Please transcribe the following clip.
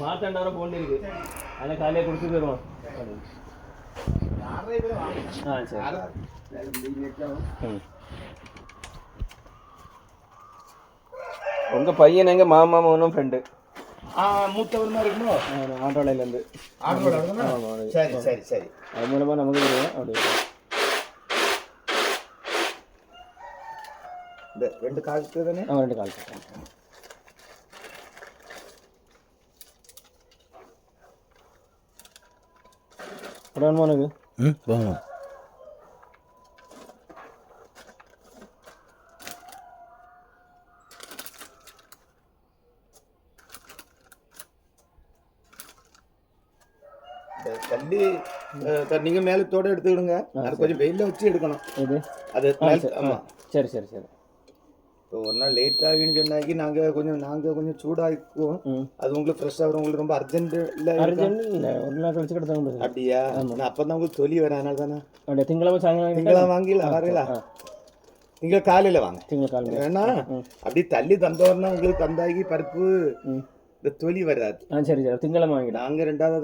மாத்தாண்டாரம் போண்டி இருக்கு. அதில் காலையில் கொடுத்து போயிடுவோம் ஆ சரி. ம். உங்கள் பையன் எங்கள் மாமா மகனும் ஃப்ரெண்டு மூத்தவர் மாதிரி இருக்குமோ? ஆண்டோலையிலேருந்து ஆட்டோட சரி சரி சரி. அது மூலமாக நமக்கு தெரியும் அப்படி. இந்த ரெண்டு காலத்து தானே? ரெண்டு கால் ம் போகணும் இந்த தள்ளி நீங்க மேலத்தோட எடுத்துக்கிடுங்க. அது கொஞ்சம் வெயில்ல வச்சு எடுக்கணும். இது? அது மேல் ஆமா. சரி சரி சரி. இப்போ ஒரு நாள் லேட் ஆகின்னு சொன்னாக்கி நாங்க கொஞ்சம் நாங்க கொஞ்சம் சூடாக்குவோம். அது உங்களுக்கு ஃப்ரெஷ் ஆகும் உங்களுக்கு ரொம்ப அர்ஜென்ட் இல்ல அர்ஜென்ட் இல்லை. ஒரு நாள் கழிச்சு தான் முடியும் அப்படியா? நான் அப்பதான் உங்களுக்கு தொலி வரேன் அதனால தானே அப்படியே? திங்களமை சாயங்காலம் திங்களா வாங்கில வரல. நீங்க காலையில வாங்க. திங்கள் கால் வேணா அப்படி தள்ளி தந்தோம்னா உங்களுக்கு தந்தாகி பருப்பு இந்த தொலி வராது. ஆ சரி சரி. திங்களமை வாங்கிட்டேன் நாங்க ரெண்டாவது